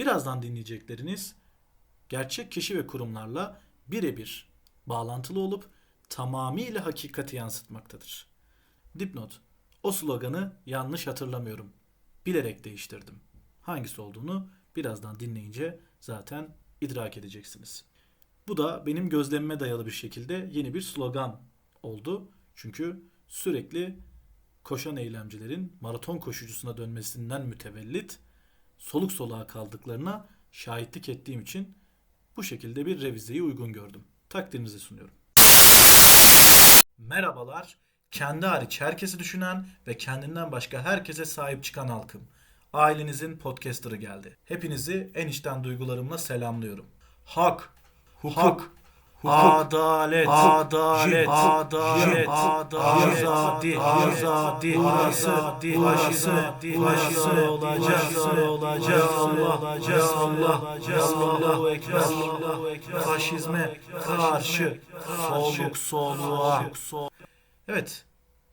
Birazdan dinleyecekleriniz gerçek kişi ve kurumlarla birebir bağlantılı olup tamamıyla hakikati yansıtmaktadır. Dipnot. O sloganı yanlış hatırlamıyorum. Bilerek değiştirdim. Hangisi olduğunu birazdan dinleyince zaten idrak edeceksiniz. Bu da benim gözlemime dayalı bir şekilde yeni bir slogan oldu. Çünkü sürekli koşan eylemcilerin maraton koşucusuna dönmesinden mütevellit soluk soluğa kaldıklarına şahitlik ettiğim için bu şekilde bir revizeyi uygun gördüm. Takdirinizi sunuyorum. Merhabalar. Kendi hariç herkesi düşünen ve kendinden başka herkese sahip çıkan halkım. Ailenizin podcaster'ı geldi. Hepinizi en içten duygularımla selamlıyorum. Hak, hukuk, adalet, adalet, adalet, azadi, azadi, azadi, faşizme, faşizme olacak, olacak, olacak, olacak, Allahu Ekber, Allahu Ekber, faşizme karşı, soluk soluğa, Evet,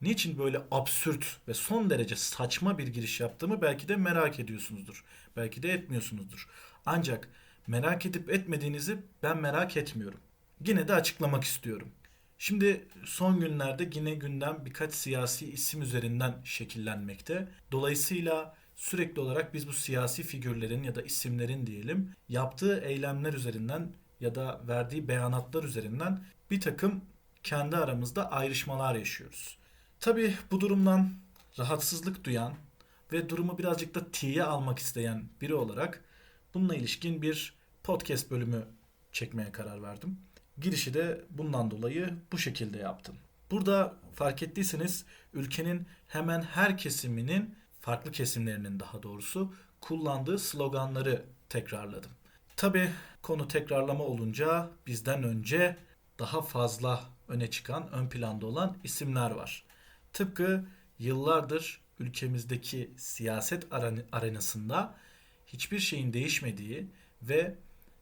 niçin böyle absürt ve son derece saçma bir giriş yaptığımı belki de merak ediyorsunuzdur. Belki de etmiyorsunuzdur. Ancak merak edip etmediğinizi ben merak etmiyorum. Yine de açıklamak istiyorum. Şimdi son günlerde yine gündem birkaç siyasi isim üzerinden şekillenmekte. Dolayısıyla sürekli olarak biz bu siyasi figürlerin ya da isimlerin diyelim yaptığı eylemler üzerinden ya da verdiği beyanatlar üzerinden bir takım kendi aramızda ayrışmalar yaşıyoruz. Tabii bu durumdan rahatsızlık duyan ve durumu birazcık da tiye almak isteyen biri olarak bununla ilişkin bir podcast bölümü çekmeye karar verdim. Girişi de bundan dolayı bu şekilde yaptım. Burada fark ettiyseniz ülkenin hemen her kesiminin, farklı kesimlerinin daha doğrusu kullandığı sloganları tekrarladım. Tabi konu tekrarlama olunca bizden önce daha fazla öne çıkan, ön planda olan isimler var. Tıpkı yıllardır ülkemizdeki siyaset arenasında hiçbir şeyin değişmediği ve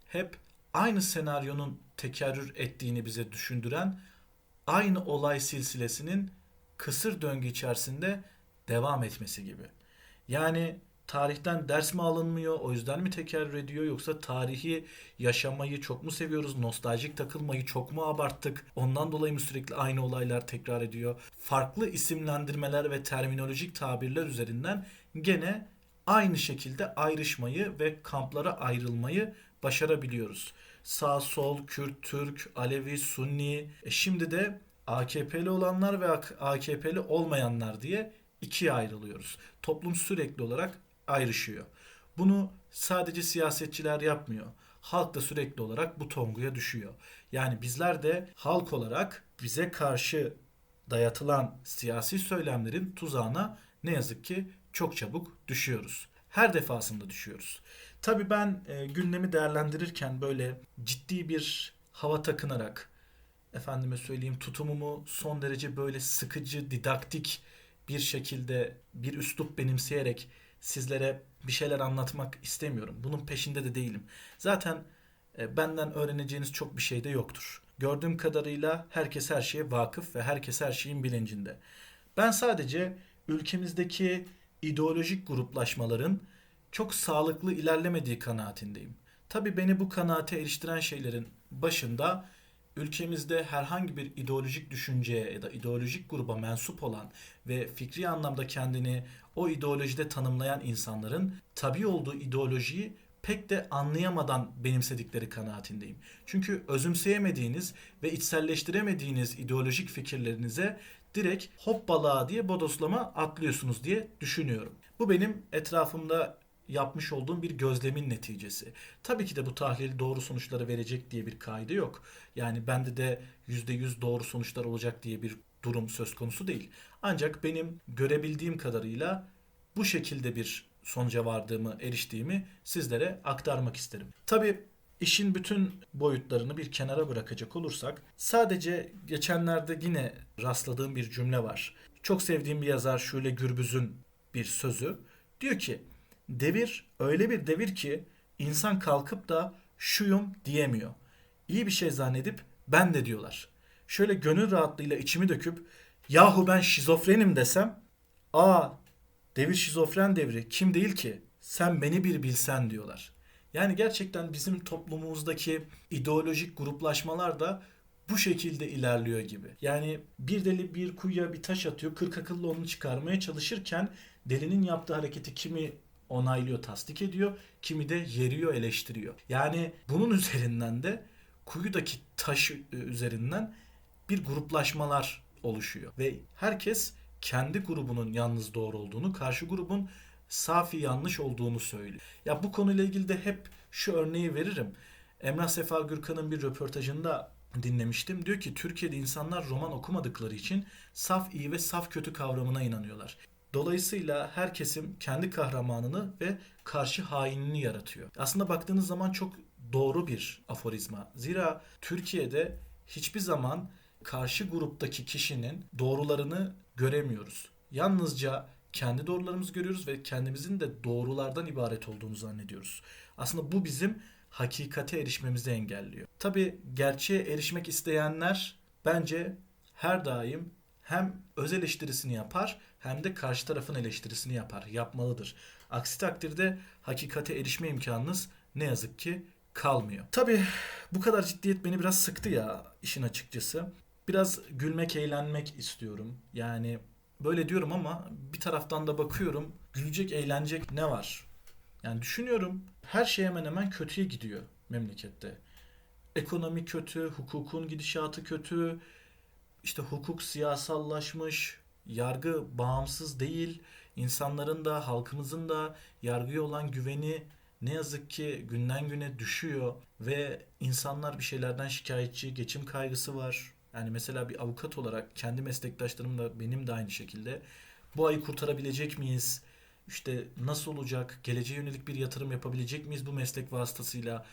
hep aynı senaryonun tekerrür ettiğini bize düşündüren aynı olay silsilesinin kısır döngü içerisinde devam etmesi gibi. Yani tarihten ders mi alınmıyor o yüzden mi tekerrür ediyor yoksa tarihi yaşamayı çok mu seviyoruz nostaljik takılmayı çok mu abarttık ondan dolayı mı sürekli aynı olaylar tekrar ediyor farklı isimlendirmeler ve terminolojik tabirler üzerinden gene aynı şekilde ayrışmayı ve kamplara ayrılmayı başarabiliyoruz. Sağ sol, Kürt, Türk, Alevi, Sunni. E şimdi de AKP'li olanlar ve AKP'li olmayanlar diye ikiye ayrılıyoruz. Toplum sürekli olarak ayrışıyor. Bunu sadece siyasetçiler yapmıyor. Halk da sürekli olarak bu tonguya düşüyor. Yani bizler de halk olarak bize karşı dayatılan siyasi söylemlerin tuzağına ne yazık ki çok çabuk düşüyoruz. Her defasında düşüyoruz. Tabii ben e, gündemi değerlendirirken böyle ciddi bir hava takınarak efendime söyleyeyim tutumumu son derece böyle sıkıcı, didaktik bir şekilde bir üslup benimseyerek sizlere bir şeyler anlatmak istemiyorum. Bunun peşinde de değilim. Zaten e, benden öğreneceğiniz çok bir şey de yoktur. Gördüğüm kadarıyla herkes her şeye vakıf ve herkes her şeyin bilincinde. Ben sadece ülkemizdeki ideolojik gruplaşmaların çok sağlıklı ilerlemediği kanaatindeyim. Tabi beni bu kanaate eriştiren şeylerin başında ülkemizde herhangi bir ideolojik düşünceye ya da ideolojik gruba mensup olan ve fikri anlamda kendini o ideolojide tanımlayan insanların tabi olduğu ideolojiyi pek de anlayamadan benimsedikleri kanaatindeyim. Çünkü özümseyemediğiniz ve içselleştiremediğiniz ideolojik fikirlerinize direkt hoppala diye bodoslama atlıyorsunuz diye düşünüyorum. Bu benim etrafımda yapmış olduğum bir gözlemin neticesi. Tabii ki de bu tahlil doğru sonuçları verecek diye bir kaydı yok. Yani bende de %100 doğru sonuçlar olacak diye bir durum söz konusu değil. Ancak benim görebildiğim kadarıyla bu şekilde bir sonuca vardığımı, eriştiğimi sizlere aktarmak isterim. Tabii işin bütün boyutlarını bir kenara bırakacak olursak sadece geçenlerde yine rastladığım bir cümle var. Çok sevdiğim bir yazar Şule Gürbüz'ün bir sözü. Diyor ki Devir öyle bir devir ki insan kalkıp da şuyum diyemiyor. İyi bir şey zannedip ben de diyorlar. Şöyle gönül rahatlığıyla içimi döküp yahu ben şizofrenim desem aa devir şizofren devri kim değil ki sen beni bir bilsen diyorlar. Yani gerçekten bizim toplumumuzdaki ideolojik gruplaşmalar da bu şekilde ilerliyor gibi. Yani bir deli bir kuyuya bir taş atıyor, kırk akıllı onu çıkarmaya çalışırken delinin yaptığı hareketi kimi onaylıyor, tasdik ediyor, kimi de yeriyor, eleştiriyor. Yani bunun üzerinden de kuyudaki taş üzerinden bir gruplaşmalar oluşuyor ve herkes kendi grubunun yalnız doğru olduğunu, karşı grubun safi yanlış olduğunu söylüyor. Ya bu konuyla ilgili de hep şu örneği veririm. Emrah Sefa Gürkan'ın bir röportajında dinlemiştim. Diyor ki Türkiye'de insanlar roman okumadıkları için saf iyi ve saf kötü kavramına inanıyorlar. Dolayısıyla her kesim kendi kahramanını ve karşı hainini yaratıyor. Aslında baktığınız zaman çok doğru bir aforizma. Zira Türkiye'de hiçbir zaman karşı gruptaki kişinin doğrularını göremiyoruz. Yalnızca kendi doğrularımızı görüyoruz ve kendimizin de doğrulardan ibaret olduğunu zannediyoruz. Aslında bu bizim hakikate erişmemizi engelliyor. Tabi gerçeğe erişmek isteyenler bence her daim hem öz eleştirisini yapar hem de karşı tarafın eleştirisini yapar, yapmalıdır. Aksi takdirde hakikate erişme imkanınız ne yazık ki kalmıyor. Tabi bu kadar ciddiyet beni biraz sıktı ya işin açıkçası. Biraz gülmek, eğlenmek istiyorum. Yani böyle diyorum ama bir taraftan da bakıyorum gülecek, eğlenecek ne var? Yani düşünüyorum her şey hemen hemen kötüye gidiyor memlekette. Ekonomi kötü, hukukun gidişatı kötü, işte hukuk siyasallaşmış, yargı bağımsız değil, insanların da halkımızın da yargıya olan güveni ne yazık ki günden güne düşüyor ve insanlar bir şeylerden şikayetçi, geçim kaygısı var. Yani mesela bir avukat olarak kendi meslektaşlarım da benim de aynı şekilde bu ayı kurtarabilecek miyiz? İşte nasıl olacak? Geleceğe yönelik bir yatırım yapabilecek miyiz bu meslek vasıtasıyla?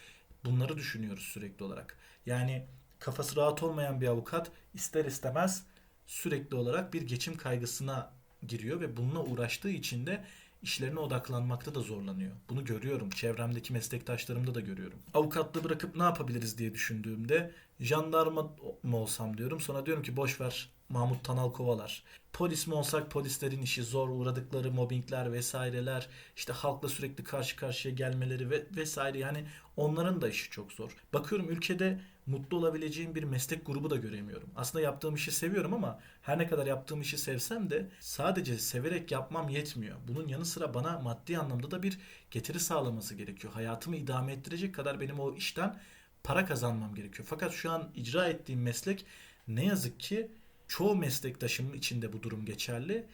Bunları düşünüyoruz sürekli olarak. Yani kafası rahat olmayan bir avukat ister istemez sürekli olarak bir geçim kaygısına giriyor ve bununla uğraştığı için de işlerine odaklanmakta da zorlanıyor. Bunu görüyorum. Çevremdeki meslektaşlarımda da görüyorum. Avukatlığı bırakıp ne yapabiliriz diye düşündüğümde jandarma mı olsam diyorum. Sonra diyorum ki boş ver Mahmut Tanal kovalar. Polis mi olsak polislerin işi zor uğradıkları mobbingler vesaireler işte halkla sürekli karşı karşıya gelmeleri ve vesaire yani onların da işi çok zor. Bakıyorum ülkede mutlu olabileceğim bir meslek grubu da göremiyorum. Aslında yaptığım işi seviyorum ama her ne kadar yaptığım işi sevsem de sadece severek yapmam yetmiyor. Bunun yanı sıra bana maddi anlamda da bir getiri sağlaması gerekiyor. Hayatımı idame ettirecek kadar benim o işten para kazanmam gerekiyor. Fakat şu an icra ettiğim meslek ne yazık ki çoğu meslektaşımın içinde bu durum geçerli.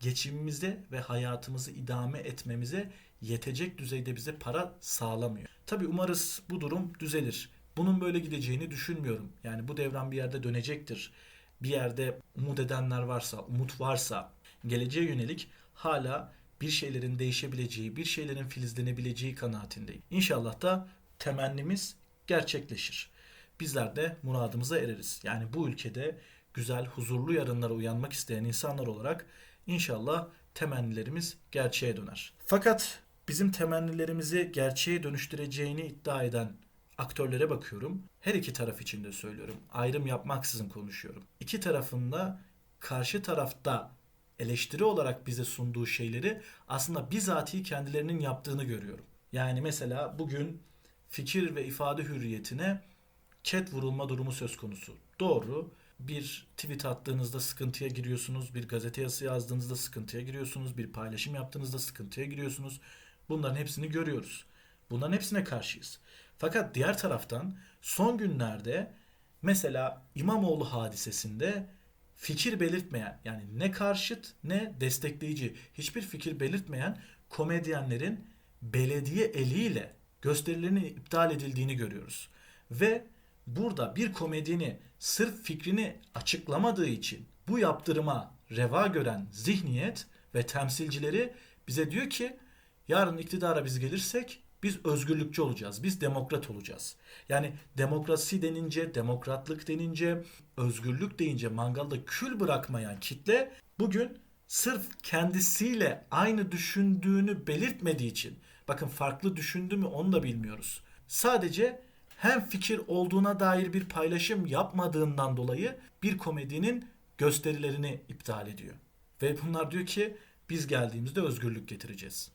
Geçimimize ve hayatımızı idame etmemize yetecek düzeyde bize para sağlamıyor. Tabi umarız bu durum düzelir. Bunun böyle gideceğini düşünmüyorum. Yani bu devran bir yerde dönecektir. Bir yerde umut edenler varsa, umut varsa, geleceğe yönelik hala bir şeylerin değişebileceği, bir şeylerin filizlenebileceği kanaatindeyim. İnşallah da temennimiz gerçekleşir. Bizler de muradımıza ereriz. Yani bu ülkede güzel, huzurlu yarınlara uyanmak isteyen insanlar olarak inşallah temennilerimiz gerçeğe döner. Fakat bizim temennilerimizi gerçeğe dönüştüreceğini iddia eden aktörlere bakıyorum. Her iki taraf için de söylüyorum. Ayrım yapmaksızın konuşuyorum. İki tarafında karşı tarafta eleştiri olarak bize sunduğu şeyleri aslında bizatihi kendilerinin yaptığını görüyorum. Yani mesela bugün fikir ve ifade hürriyetine ket vurulma durumu söz konusu. Doğru. Bir tweet attığınızda sıkıntıya giriyorsunuz. Bir gazete yazısı yazdığınızda sıkıntıya giriyorsunuz. Bir paylaşım yaptığınızda sıkıntıya giriyorsunuz. Bunların hepsini görüyoruz. Bunların hepsine karşıyız. Fakat diğer taraftan son günlerde mesela İmamoğlu hadisesinde fikir belirtmeyen yani ne karşıt ne destekleyici hiçbir fikir belirtmeyen komedyenlerin belediye eliyle gösterilerinin iptal edildiğini görüyoruz. Ve burada bir komedyeni sırf fikrini açıklamadığı için bu yaptırıma reva gören zihniyet ve temsilcileri bize diyor ki yarın iktidara biz gelirsek biz özgürlükçü olacağız. Biz demokrat olacağız. Yani demokrasi denince, demokratlık denince, özgürlük deyince mangalda kül bırakmayan kitle bugün sırf kendisiyle aynı düşündüğünü belirtmediği için bakın farklı düşündü mü onu da bilmiyoruz. Sadece hem fikir olduğuna dair bir paylaşım yapmadığından dolayı bir komedinin gösterilerini iptal ediyor. Ve bunlar diyor ki biz geldiğimizde özgürlük getireceğiz.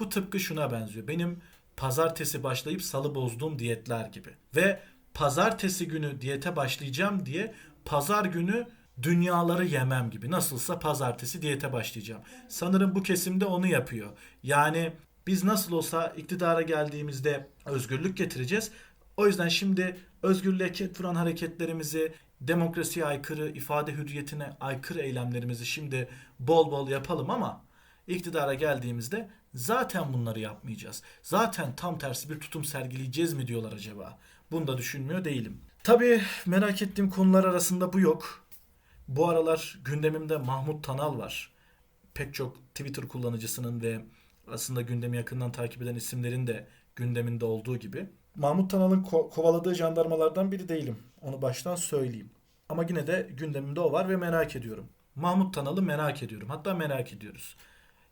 Bu tıpkı şuna benziyor. Benim pazartesi başlayıp salı bozduğum diyetler gibi. Ve pazartesi günü diyete başlayacağım diye pazar günü dünyaları yemem gibi. Nasılsa pazartesi diyete başlayacağım. Sanırım bu kesimde onu yapıyor. Yani biz nasıl olsa iktidara geldiğimizde özgürlük getireceğiz. O yüzden şimdi özgürlüğe ket vuran hareketlerimizi, demokrasiye aykırı, ifade hürriyetine aykırı eylemlerimizi şimdi bol bol yapalım ama iktidara geldiğimizde zaten bunları yapmayacağız. Zaten tam tersi bir tutum sergileyeceğiz mi diyorlar acaba? Bunu da düşünmüyor değilim. Tabii merak ettiğim konular arasında bu yok. Bu aralar gündemimde Mahmut Tanal var. Pek çok Twitter kullanıcısının ve aslında gündemi yakından takip eden isimlerin de gündeminde olduğu gibi. Mahmut Tanal'ın ko- kovaladığı jandarmalardan biri değilim. Onu baştan söyleyeyim. Ama yine de gündemimde o var ve merak ediyorum. Mahmut Tanal'ı merak ediyorum. Hatta merak ediyoruz.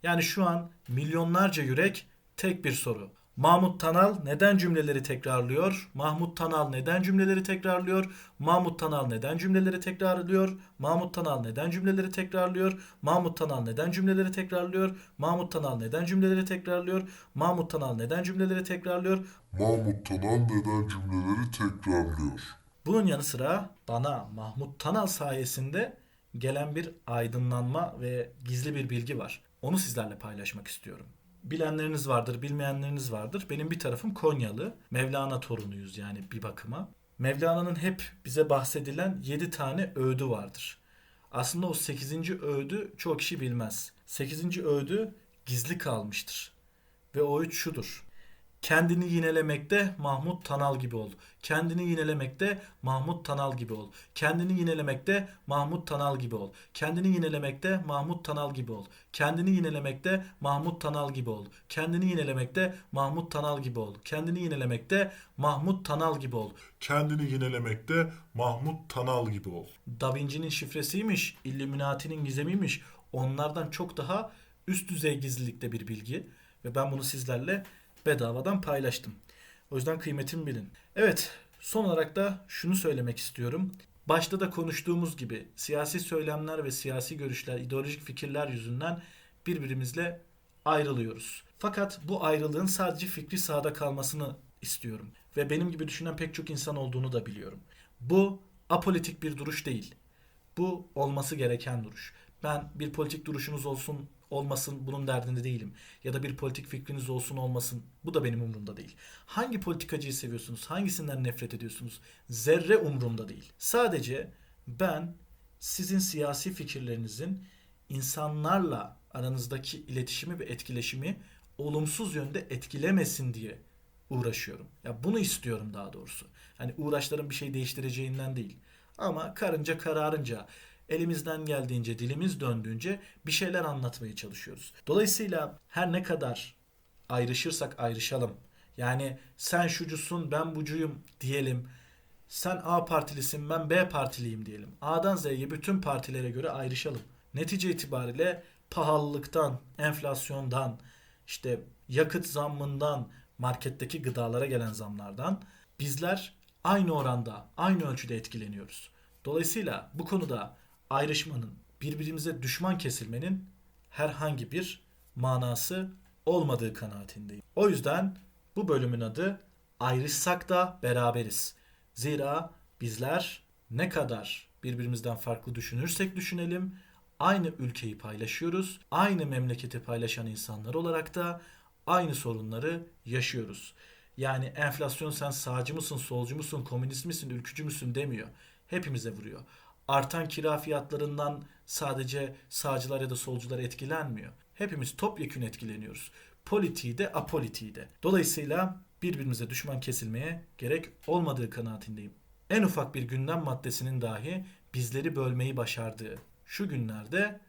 Yani şu an milyonlarca yürek tek bir soru. Mahmut Tanal neden cümleleri tekrarlıyor? Mahmut Tanal neden cümleleri tekrarlıyor? Mahmut Tanal neden cümleleri tekrarlıyor? Mahmut Tanal neden cümleleri tekrarlıyor? Mahmut Tanal neden cümleleri tekrarlıyor? Mahmut Tanal neden cümleleri tekrarlıyor? Mahmut Tanal neden cümleleri tekrarlıyor? Mahmut Tanan neden cümleleri tekrarlıyor? Bunun yanı sıra bana Mahmut Tanal sayesinde gelen bir aydınlanma ve gizli bir bilgi var. Onu sizlerle paylaşmak istiyorum. Bilenleriniz vardır, bilmeyenleriniz vardır. Benim bir tarafım Konyalı. Mevlana torunuyuz yani bir bakıma. Mevlana'nın hep bize bahsedilen 7 tane öğüdü vardır. Aslında o 8. öğüdü çoğu kişi bilmez. 8. öğüdü gizli kalmıştır. Ve o öğüt şudur. Kendini yinelemekte Mahmut Tanal gibi ol. Kendini yinelemekte Mahmut Tanal gibi ol. Kendini yinelemekte Mahmut Tanal gibi ol. Kendini yinelemekte Mahmut Tanal gibi ol. Kendini yinelemekte Mahmut Tanal gibi ol. Kendini yinelemekte Mahmut Tanal gibi ol. Kendini yinelemekte Mahmut Tanal gibi ol. Kendini yinelemekte Mahmut Tanal gibi ol. Da Vinci'nin şifresiymiş, Illuminati'nin gizemiymiş. Onlardan çok daha üst düzey gizlilikte bir bilgi ve ben bunu sizlerle bedavadan paylaştım. O yüzden kıymetimi bilin. Evet, son olarak da şunu söylemek istiyorum. Başta da konuştuğumuz gibi siyasi söylemler ve siyasi görüşler, ideolojik fikirler yüzünden birbirimizle ayrılıyoruz. Fakat bu ayrılığın sadece fikri sahada kalmasını istiyorum. Ve benim gibi düşünen pek çok insan olduğunu da biliyorum. Bu apolitik bir duruş değil. Bu olması gereken duruş. Ben bir politik duruşunuz olsun olmasın bunun derdinde değilim. Ya da bir politik fikriniz olsun olmasın bu da benim umurumda değil. Hangi politikacıyı seviyorsunuz? Hangisinden nefret ediyorsunuz? Zerre umurumda değil. Sadece ben sizin siyasi fikirlerinizin insanlarla aranızdaki iletişimi ve etkileşimi olumsuz yönde etkilemesin diye uğraşıyorum. Ya bunu istiyorum daha doğrusu. Hani uğraşların bir şey değiştireceğinden değil. Ama karınca kararınca elimizden geldiğince, dilimiz döndüğünce bir şeyler anlatmaya çalışıyoruz. Dolayısıyla her ne kadar ayrışırsak ayrışalım. Yani sen şucusun, ben bucuyum diyelim. Sen A partilisin, ben B partiliyim diyelim. A'dan Z'ye bütün partilere göre ayrışalım. Netice itibariyle pahalılıktan, enflasyondan, işte yakıt zammından, marketteki gıdalara gelen zamlardan bizler aynı oranda, aynı ölçüde etkileniyoruz. Dolayısıyla bu konuda ayrışmanın, birbirimize düşman kesilmenin herhangi bir manası olmadığı kanaatindeyim. O yüzden bu bölümün adı ayrışsak da beraberiz. Zira bizler ne kadar birbirimizden farklı düşünürsek düşünelim aynı ülkeyi paylaşıyoruz. Aynı memleketi paylaşan insanlar olarak da aynı sorunları yaşıyoruz. Yani enflasyon sen sağcı mısın, solcu musun, komünist misin, ülkücü müsün demiyor. Hepimize vuruyor artan kira fiyatlarından sadece sağcılar ya da solcular etkilenmiyor. Hepimiz topyekün etkileniyoruz. Politiği de apolitiği de. Dolayısıyla birbirimize düşman kesilmeye gerek olmadığı kanaatindeyim. En ufak bir gündem maddesinin dahi bizleri bölmeyi başardığı şu günlerde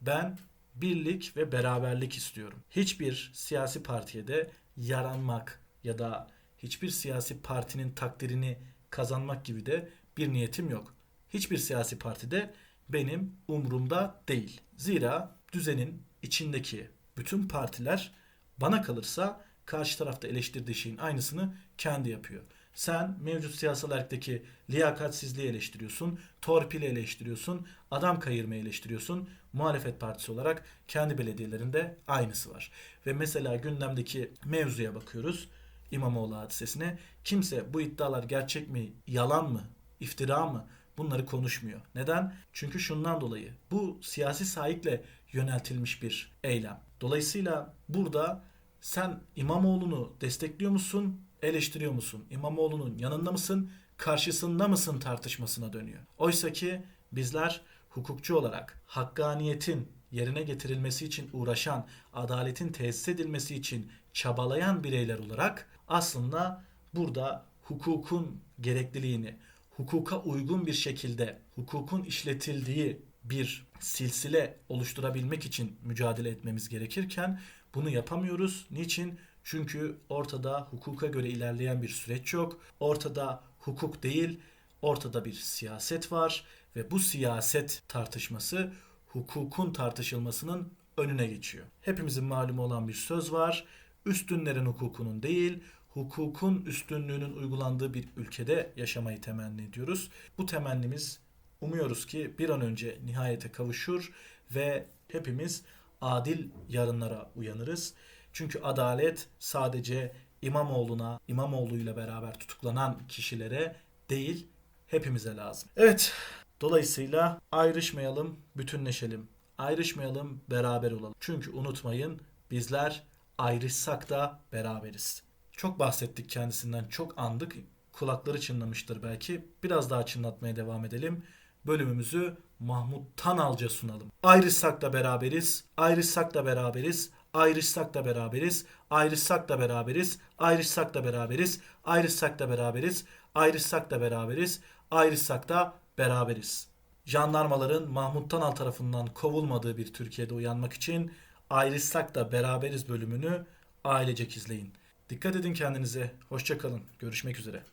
ben birlik ve beraberlik istiyorum. Hiçbir siyasi partiye de yaranmak ya da hiçbir siyasi partinin takdirini kazanmak gibi de bir niyetim yok hiçbir siyasi partide benim umurumda değil. Zira düzenin içindeki bütün partiler bana kalırsa karşı tarafta eleştirdiği şeyin aynısını kendi yapıyor. Sen mevcut siyasal erkteki liyakatsizliği eleştiriyorsun, torpili eleştiriyorsun, adam kayırmayı eleştiriyorsun. Muhalefet partisi olarak kendi belediyelerinde aynısı var. Ve mesela gündemdeki mevzuya bakıyoruz. İmamoğlu hadisesine. Kimse bu iddialar gerçek mi, yalan mı, iftira mı bunları konuşmuyor. Neden? Çünkü şundan dolayı bu siyasi sahikle yöneltilmiş bir eylem. Dolayısıyla burada sen İmamoğlu'nu destekliyor musun, eleştiriyor musun? İmamoğlu'nun yanında mısın, karşısında mısın tartışmasına dönüyor. Oysa ki bizler hukukçu olarak hakkaniyetin yerine getirilmesi için uğraşan, adaletin tesis edilmesi için çabalayan bireyler olarak aslında burada hukukun gerekliliğini, hukuka uygun bir şekilde hukukun işletildiği bir silsile oluşturabilmek için mücadele etmemiz gerekirken bunu yapamıyoruz. Niçin? Çünkü ortada hukuka göre ilerleyen bir süreç yok. Ortada hukuk değil, ortada bir siyaset var ve bu siyaset tartışması hukukun tartışılmasının önüne geçiyor. Hepimizin malumu olan bir söz var. Üstünlerin hukukunun değil, hukukun üstünlüğünün uygulandığı bir ülkede yaşamayı temenni ediyoruz. Bu temennimiz umuyoruz ki bir an önce nihayete kavuşur ve hepimiz adil yarınlara uyanırız. Çünkü adalet sadece İmamoğlu'na, İmamoğlu'yla beraber tutuklanan kişilere değil, hepimize lazım. Evet, dolayısıyla ayrışmayalım, bütünleşelim. Ayrışmayalım, beraber olalım. Çünkü unutmayın, bizler ayrışsak da beraberiz. Çok bahsettik kendisinden, çok andık. Kulakları çınlamıştır belki. Biraz daha çınlatmaya devam edelim. Bölümümüzü Mahmut Tanalca sunalım. Ayrışsak da beraberiz, ayrışsak da beraberiz, ayrışsak da beraberiz, ayrışsak da beraberiz, ayrışsak da beraberiz, ayrışsak da beraberiz, ayrışsak da beraberiz, ayrışsak da beraberiz. Jandarmaların Mahmut Tanal tarafından kovulmadığı bir Türkiye'de uyanmak için ayrışsak da beraberiz bölümünü ailecek izleyin. Dikkat edin kendinize. Hoşça kalın. Görüşmek üzere.